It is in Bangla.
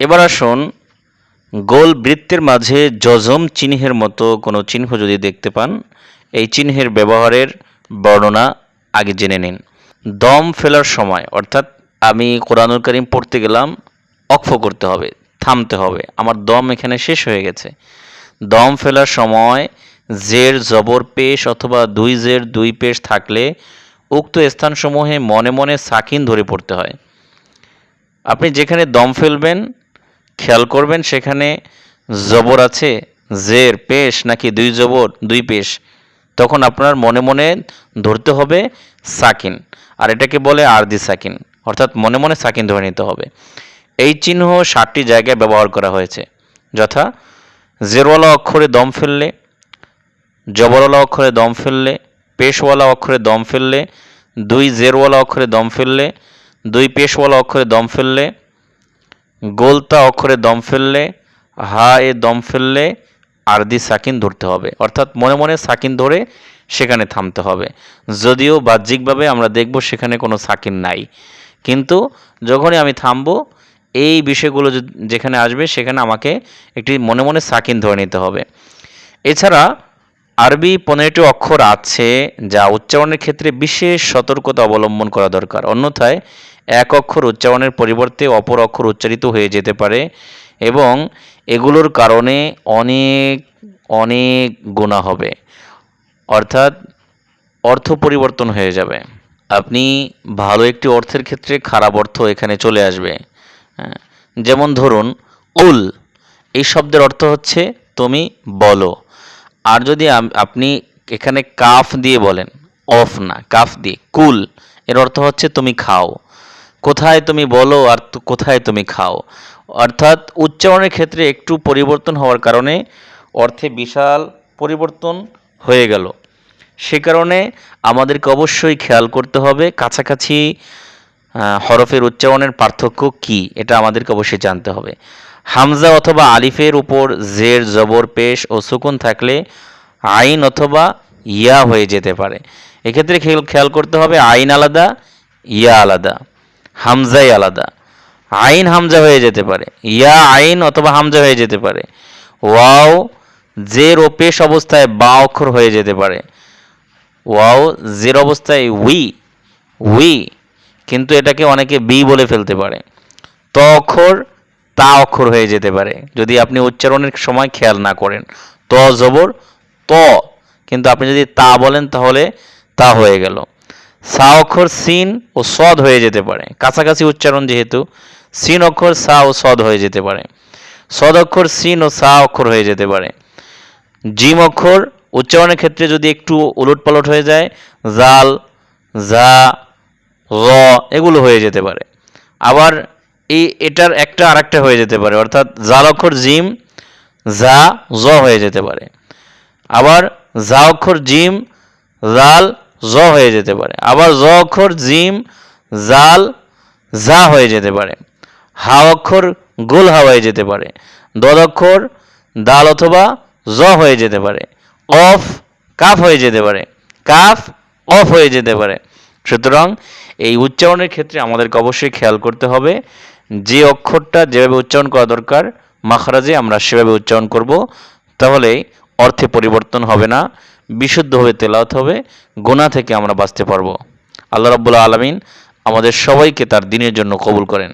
এবার আসুন, গোল বৃত্তের মাঝে যজম চিহ্নের মতো কোনো চিহ্ন যদি দেখতে পান, এই চিহ্নের ব্যবহারের বর্ণনা আগে জেনে নিন। দম ফেলার সময়, অর্থাৎ আমি কোরআনুল করিম পড়তে গেলাম, অক্ষ করতে হবে, থামতে হবে, আমার দম এখানে শেষ হয়ে গেছে। দম ফেলার সময় জের জবর পেশ অথবা দুই জের দুই পেশ থাকলে উক্ত স্থানসমূহে মনে মনে সাকিন ধরে পড়তে হয়। আপনি যেখানে দম ফেলবেন খেয়াল করবেন, সেখানে জবর আছে, জের, পেশ, নাকি দুই জবর, দুই পেশ। তখন আপনার মনে মনে ধরতে হবে সাকিন। আর এটাকে বলে আরদি সাকিন। অর্থাৎ মনে মনে সাকিন ধরে নিতে হবে। এই চিহ্ন ষাটটি জায়গায় ব্যবহার করা হয়েছে। যথা, জেরওয়ালা অক্ষরে দম ফেললে, জবরওয়ালা অক্ষরে দম ফেললে, পেশওয়ালা অক্ষরে দম ফেললে, দুই জেরওয়ালা অক্ষরে দম ফেললে, দুই পেশওয়ালা অক্ষরে দম ফেললে গোলতা অক্ষরে দম ফেললে, হা এ দম ফেললে আরদি সাকিন ধরতে হবে। অর্থাৎ মনে মনে সাকিন ধরে সেখানে থামতে হবে। যদিও বাহ্যিকভাবে আমরা দেখব সেখানে কোনো সাকিন নাই। কিন্তু যখনই আমি থামবো, এই বিষয়গুলো যেখানে আসবে সেখানে আমাকে একটি মনে মনে সাকিন ধরে নিতে হবে। এছাড়া আরবি পনেরোটি অক্ষর আছে যা উচ্চারণের ক্ষেত্রে বিশেষ সতর্কতা অবলম্বন করা দরকার। অন্যথায় এক অক্ষর উচ্চারণের পরিবর্তে অপর অক্ষর উচ্চারিত হয়ে যেতে পারে এবং এগুলোর কারণে অনেক অনেক গুণা হবে। অর্থাৎ অর্থ পরিবর্তন হয়ে যাবে। আপনি ভালো একটি অর্থের ক্ষেত্রে খারাপ অর্থ এখানে চলে আসবে। হ্যাঁ, যেমন ধরুন উল। এই শব্দের অর্থ হচ্ছে তুমি বলো। আর যদি আপনি এখানে কাফ দিয়ে বলেন অফ না কাফ দিয়ে কুল এর অর্থ হচ্ছে তুমি খাও। কোথায় তুমি বলো আর কোথায় তুমি খাও। অর্থাৎ উচ্চারণের ক্ষেত্রে একটু পরিবর্তন হওয়ার কারণে অর্থে বিশাল পরিবর্তন হয়ে গেল। সে কারণে আমাদেরকে অবশ্যই খেয়াল করতে হবে কাছাকাছি হরফের উচ্চারণের পার্থক্য কি, এটা আমাদেরকে অবশ্যই জানতে হবে। হামজা অথবা আলিফের উপর জের, জবর, পেশ ও সুকুন থাকলে আইন অথবা ইয়া হয়ে যেতে পারে। এক্ষেত্রে খেয়াল খেয়াল করতে হবে আইন আলাদা, ইয়া আলাদা। হামজাই আলাদা। আইন হামজা হয়ে যেতে পারে। ইয়া আইন অথবা হামজা হয়ে যেতে পারে। ওয়াও জের ও পেশ অবস্থায় বা অক্ষর হয়ে যেতে পারে। ওয়াও জের অবস্থায় উই উই কিন্তু এটাকে অনেকে বি বলে ফেলতে পারে। ত অক্ষর, তা অক্ষর হয়ে যেতে পারে। যদি আপনি উচ্চারণের সময় খেয়াল না করেন। ত জবর, ত। কিন্তু আপনি যদি তা বলেন তাহলে তা হয়ে গেল। সা অক্ষর সিন ও সদ হয়ে যেতে পারে। কাছাকাছি উচ্চারণ যেহেতু, সিন অক্ষর সা ও সদ হয়ে যেতে পারে। সদ অক্ষর সিন ও সা অক্ষর হয়ে যেতে পারে। জিম অক্ষর উচ্চারণের ক্ষেত্রে যদি একটু উলট পালট হয়ে যায়, জাল, জা, র এগুলো হয়ে যেতে পারে। আবার এই এটার একটা আরেকটা হয়ে যেতে পারে, অর্থাৎ জাল অক্ষর জিম, জা, জ হয়ে যেতে পারে। আবার জা অক্ষর জিম, জাল জ হয়ে যেতে পারে। আবার জ অক্ষর জিম, জাল, জা হয়ে যেতে পারে। হা অক্ষর গোল হা হয়ে যেতে পারে। দদ অক্ষর দাল অথবা জ হয়ে যেতে পারে। অফ কাফ হয়ে যেতে পারে। কাফ অফ হয়ে যেতে পারে। সুতরাং এই উচ্চারণের ক্ষেত্রে আমাদেরকে অবশ্যই খেয়াল করতে হবে যে অক্ষরটা যেভাবে উচ্চারণ করা দরকার, মাখরাজে আমরা সেভাবে উচ্চারণ করব, তাহলে অর্থে পরিবর্তন হবে না। বিশুদ্ধভাবে তেলাওত হবে, গোনা থেকে আমরা বাঁচতে পারব। আল্লাহ রাবুল্লাহ আলমিন আমাদের সবাইকে তার দিনের জন্য কবুল করেন।